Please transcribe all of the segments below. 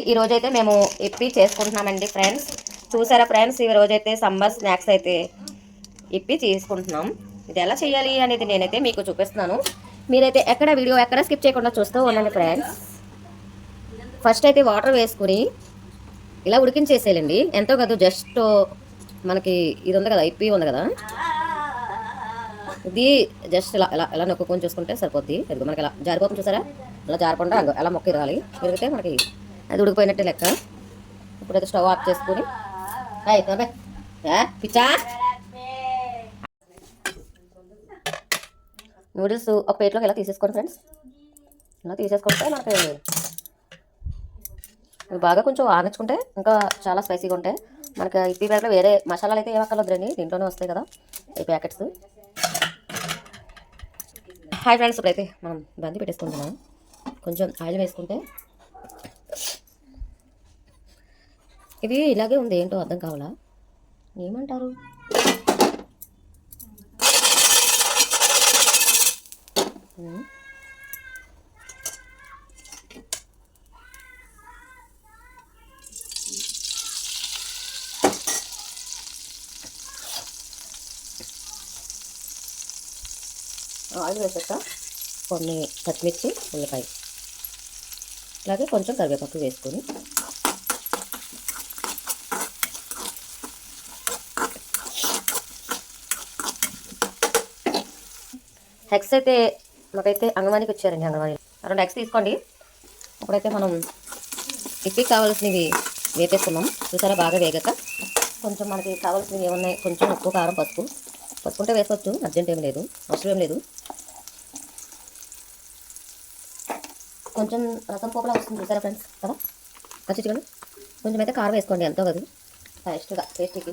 ఈ రోజైతే మేము ఇప్పి చేసుకుంటున్నామండి ఫ్రెండ్స్. చూసారా ఫ్రెండ్స్ ఈ రోజైతే సమ్మర్ స్నాక్స్ అయితే ఇప్పి తీసుకుంటున్నాం ఇది ఎలా చేయాలి అనేది నేనైతే మీకు చూపిస్తున్నాను. మీరైతే ఎక్కడ వీడియో ఎక్కడ స్కిప్ చేయకుండా చూస్తూ ఉండండి ఫ్రెండ్స్. ఫస్ట్ అయితే వాటర్ వేసుకుని ఇలా ఉడికించేసేయాలండి. ఎంతో కాదు జస్ట్ మనకి ఇది ఉంది కదా ఇప్పి ఉంది కదా. ఇది జస్ట్ ఇలా ఇలా ఇలా నొక్కుకొని చూసుకుంటే సరిపోద్ది. మనకి ఇలా జారిపోతుంది చూసారా? ఇలా జారకుండా ఎలా అలా మొక్క ఇరగాలి. ఇరిగితే మనకి అది ఉడికిపోయినట్టే లెక్క. ఇప్పుడైతే స్టవ్ ఆఫ్ చేసుకుని అయితే ఏ, పిచ్చా. నూడిల్స్ ఒక ప్లేట్లోకి ఇలా తీసేసుకోండి ఫ్రెండ్స్? ఇలా తీసేసుకుంటే మనకి బాగా కొంచెం ఆగించుకుంటే ఇంకా చాలా స్పైసీగా ఉంటాయి. మనకి ఇప్పి ప్యాకెట్లో వేరే మసాలాలు అయితే ఏమక్కర్లేదురండి దీంట్లోనే వస్తాయి కదా ఈ ప్యాకెట్స్. హాయ్ ఫ్రెండ్స్ ఇప్పుడైతే మనం బంది పెట్టేసుకుంటున్నాం. కొంచెం ఆయిల్ వేసుకుంటే ఇవి ఇలాగే ఉంది ఏంటో అర్థం కావాలా? ఏమంటారు? ఆయిల్ వేసాక కొన్ని పచ్చిమిర్చి ఉల్లిపాయ. అలాగే కొంచెం కరివేపాకు వేసుకొని హెక్స్ అయితే మాకైతే అంగవానికి వచ్చారండి అంగన్వాడీ రెండు హెక్స్ తీసుకోండి. ఇప్పుడైతే మనం ఇప్పి కావాల్సినవి వేపేస్తున్నాం. చూసారా బాగా వేగాక. కొంచెం మనకి కావాల్సినవి ఏమున్నాయి? కొంచెం ఉప్పు కారం పసుపు. పసుపుంటే వేసుకోవచ్చు. అర్జెంట్ ఏం లేదు. అవసరం ఏం లేదు. కొంచెం రసం పోపులా వస్తుంది. చూసారా ఫ్రెండ్స్? కదా? పచ్చి కొంచెం అయితే కారం వేసుకోండి. ఎంతో కదా. టేస్ట్గా టేస్టీకి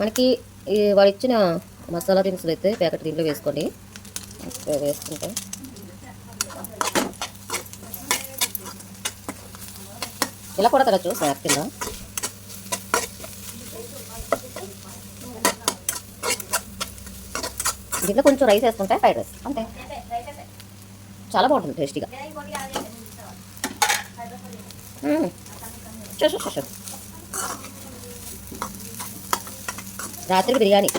మనకి వాళ్ళు ఇచ్చిన మసాలా దినుసులు అయితే ప్యాకెట్ దీంట్లో వేసుకోండి. వేసుకుంటాం. ఇలా కూడా తగ్గచ్చు సార్ కింద దీంట్లో కొంచెం రైస్ వేసుకుంటే ఫ్రైడ్ రైస్ అంతే. చాలా బాగుంటుంది టేస్టీగా. చూసు చూసు రాత్రికి రాత్రి బిర్యానీ.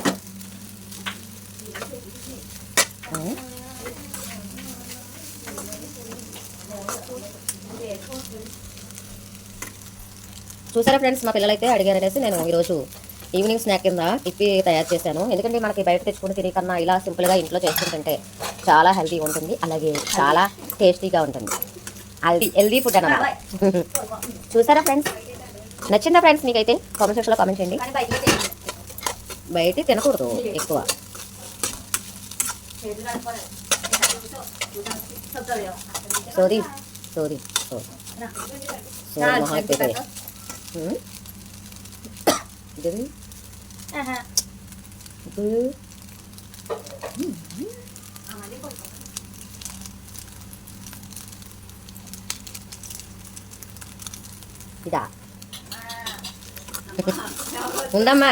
చూసారా ఫ్రెండ్స్ మా పిల్లలైతే అడిగారనేసి నేను ఈరోజు ఈవినింగ్ స్నాక్ కింద ఇప్పి తయారు చేశాను. ఎందుకంటే మనకి బయట తెచ్చుకుని తినే కన్నా ఇలా సింపుల్గా ఇంట్లో చేసుకుంటుంటే చాలా హెల్తీ ఉంటుంది. అలాగే చాలా టేస్టీగా ఉంటుంది. హెల్దీ హెల్దీ ఫుడ్ అన్నమాట. చూసారా ఫ్రెండ్స్? నచ్చిందా ఫ్రెండ్స్ మీకైతే? కామెంట్ సెక్షన్లో కామెంట్ చేయండి. బయట తినకూడదు. ఎక్కువ. సోది సోది సోది. సోది మొహం అయిపోయింది Hmm? Jadi,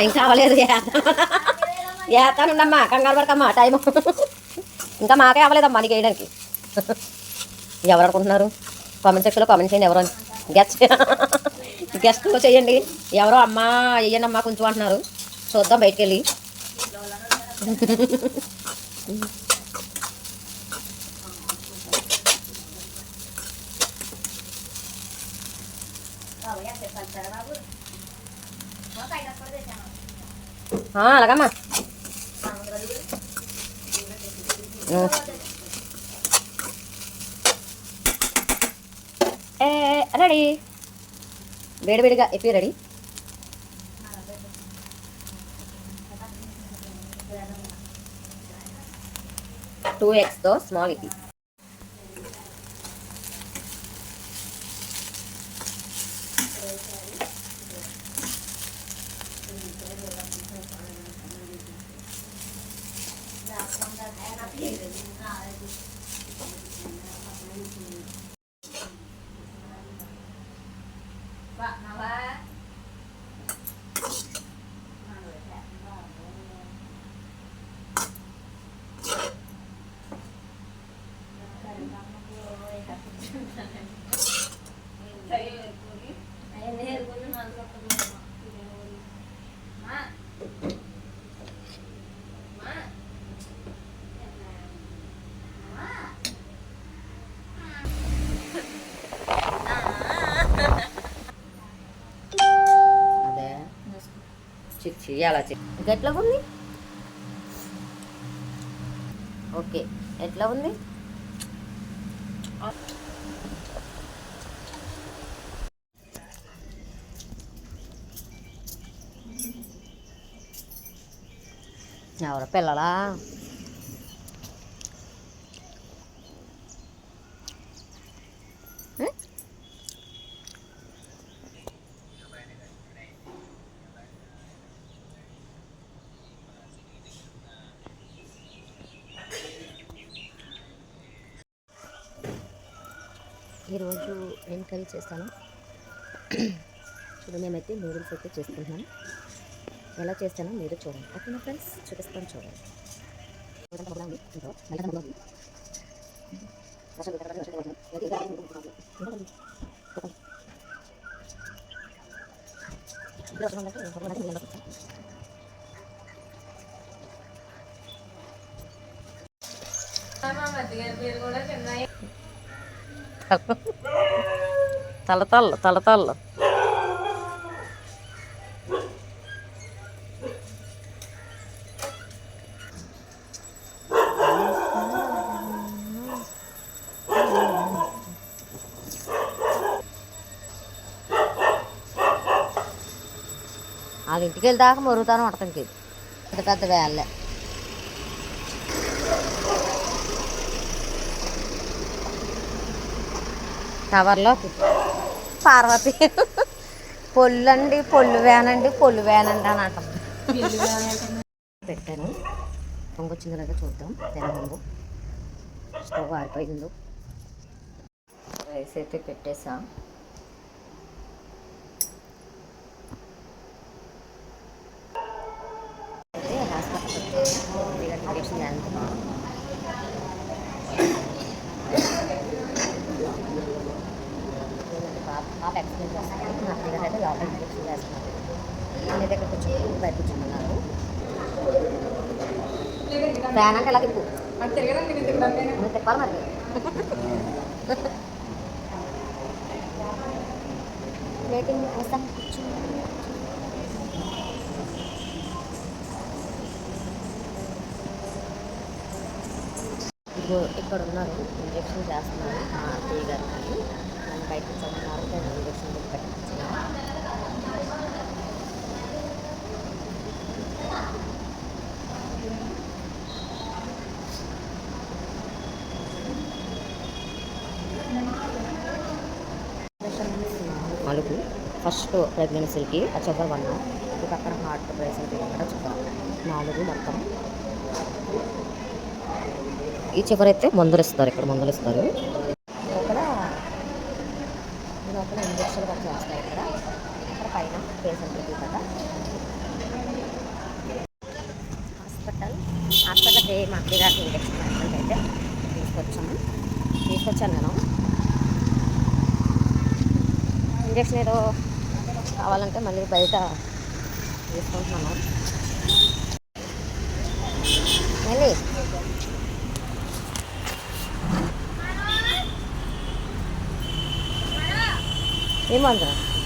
ఇంకా అవ్వలేదు ఏతాను ఉండమ్మా కంగారు పడకమ్మా టైం ఇంకా మాకే అవ్వలేదమ్మా నీకు వేయడానికి. ఎవరు అనుకుంటున్నారు? కామెంట్ సెక్షన్లో కామెంట్ చేయండి ఎవరు గెస్ట్ గెస్ట్లో చేయండి. ఎవరో అమ్మ అయ్యండి అమ్మ కొంచెం అంటున్నారు. చూద్దాం బయటికి వెళ్ళి అలాగమ్మా. రెడీ. వేడివేడిగా ఎప్పి రెడీ? టూ ఎగ్స్తో స్మాల్ ఇప్పి అదే చిచ్చి అలా ఎట్లా ఉంది? ఓకే ఎట్లా ఉంది? ఎవరు పిల్లలా? ఈరోజు ఏం కర్రీ చేస్తాను? ఇప్పుడు మేమైతే నూడిల్స్ అయితే చేసుకుంటున్నాను. ఎలా చేస్తానో మీరు చూడండి. ఓకే నా ఫ్రెండ్స్ చూపిస్తాను చూడండి. తలతల్ల తలతల్ల వాళ్ళ ఇంటికి వెళ్ళి దాకా మరుగుతాను అడతంకి పెద్ద పెద్ద వేళ్ళే. టవర్లో. పార్వతి. పొల్లు అండి పొల్లు వేనండి పొల్లు వేనండి అని అంటాం. పెట్టాను. పొంగు వచ్చిందో లేదో చూద్దాం. తెల్ల స్టవ్ ఆరిపోయిందో. రైస్ అయితే పెట్టేసా అయితే హాస్పిటల్ ఇంజక్షన్ పిల్లలు అయితే లోపల ఇంజక్షన్ చేస్తున్నారు ఇక్కడ కూర్చొని బయట కూర్చున్నారు ఫ్యాన్ అంటే అలాగే తిప్పాలి మరి వెయిటింగ్ వస్తాం ఇదిగో ఇక్కడ ఉన్నారు ఇంజక్షన్ చేస్తున్నారు మా అత్తయ్య గారు బయట కూర్చోమన్నారు నేను ఇంజక్షన్ పెట్టించాను నాలుగు. ఫస్ట్ ప్రెగ్నెన్సీకి ఆ చివరి వన్ ఈ పక్కన హార్ట్ ప్రెసెంట్ కూడా చూద్దాం నాలుగు మొత్తం. ఈ చివరైతే మందులు ఇస్తారు ఇక్కడ మందులు ఇస్తారు. పక్కన ఇంజక్షన్ కూడా వస్తాయి ఇక్కడ? ఇక్కడ పైన పేషెంట్ కదా. హాస్పిటల్ హాస్పిటల్కి మా అక్కయ్య దాకా ఇంజక్షన్ వేయడానికి అయితే తీసుకొచ్చాము. తీసుకొచ్చాను నేను. ఇంజక్షన్ ఏదో కావాలంటే మళ్ళీ బయట తీసుకుంటున్నాను. మళ్ళీ ఏమంటారు కవర్లో అంతే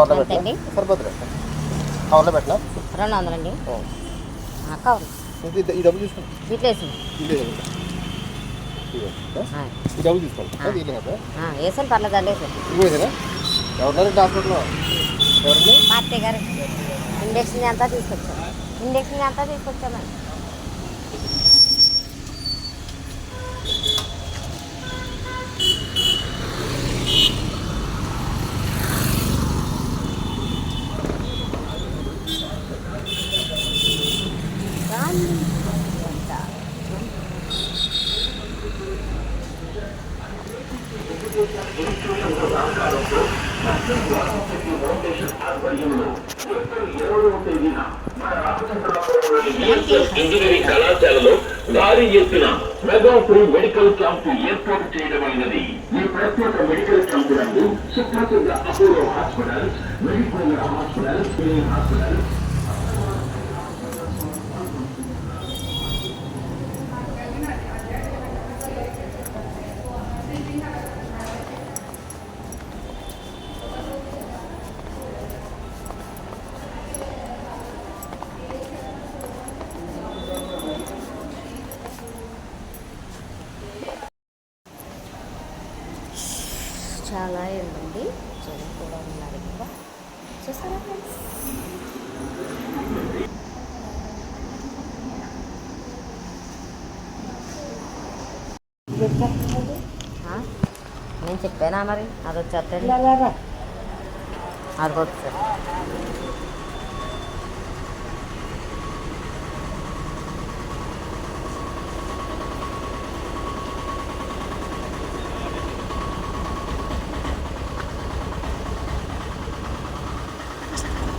అండి. పెట్టినా? సరిపోతుంది? కవర్లో పెట్టినా? రెండు వందలండి. కవర్ ఈ డబ్బులు? ఈ డబ్బులు తీసుకోండి. వేసాను పర్లేదు అండి వేసాను ఎవరండి? అత్తయ్య గారు. ఇండక్షన్ అంతా తీసుకొచ్చాను ఇండక్షన్ అంతా తీసుకొచ్చామండి ఇంజనీరింగ్ కళాశాలలో భారీ ఎత్తున మెగా ఫ్రీ మెడికల్ క్యాంపు ఏర్పాటు చేయడమైనది ఈ ప్రత్యేక మెడికల్ క్యాంపు నందు సుప్రసిద్ధ Apollo hospitals medical hospitals clinic hospitals చాలా ఏంటండి జనం కూడా ఉన్నారు ఇక్కడ చూసారా ఫ్రెండ్స్? నేను చెప్పానా మరి? అది వచ్చేస్తండి అది వచ్చేది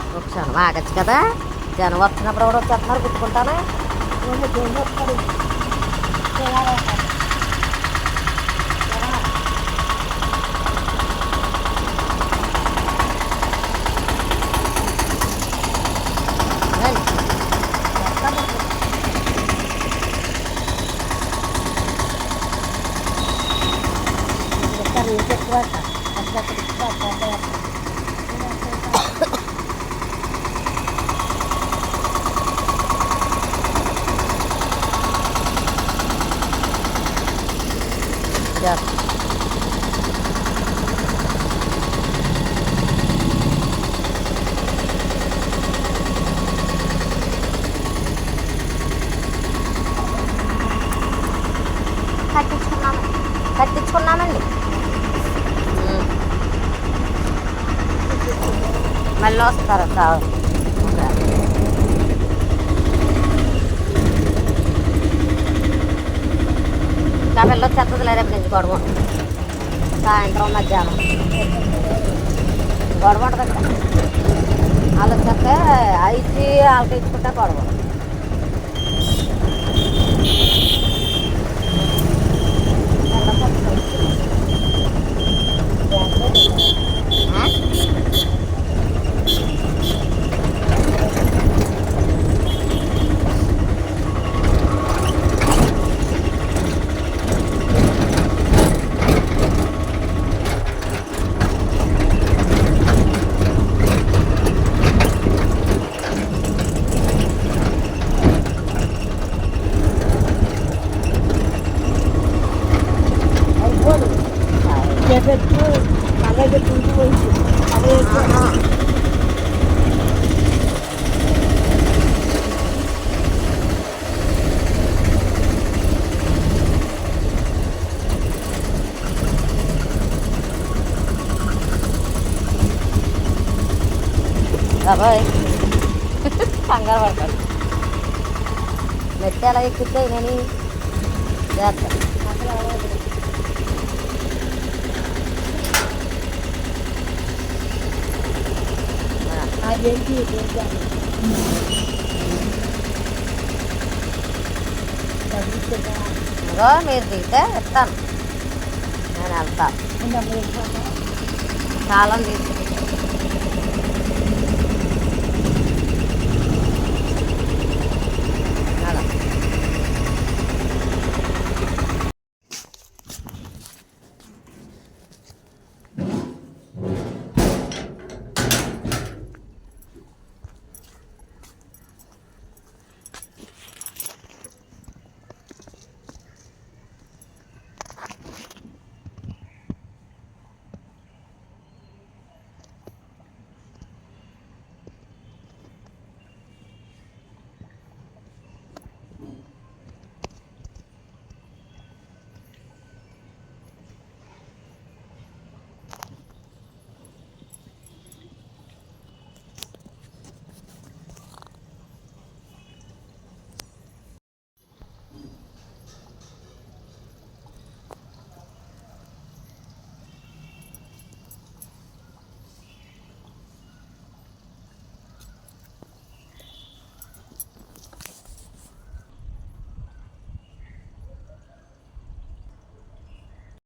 ఒక క్షణం ఆగచ్చు కదా? జనం వచ్చినప్పుడు కూడా వచ్చేస్తున్నారు గుర్తుకుంటాను కట్టించుకున్నాము కట్టించుకున్నామండి. మళ్ళీ వస్తారు కావాలి. చెత్తది లేదా వస్తుంది నుంచి గొడవ? సాయంత్రం మధ్యాహ్నం. గొడవ ఉంటుంది అక్కడ వాళ్ళ చెత్త అయితే వాళ్ళకి ఇచ్చుకుంటే గొడవ ఆ? ఆహా. బాబాయ్. కంగారు పడతాడు మెట్టి ఎలా ఎక్కితే నేను చేస్తాను ఇదిగో మీరు దిగితే ఇస్తాను నేను వెళ్తాను. కాలం తీసుకుంటాను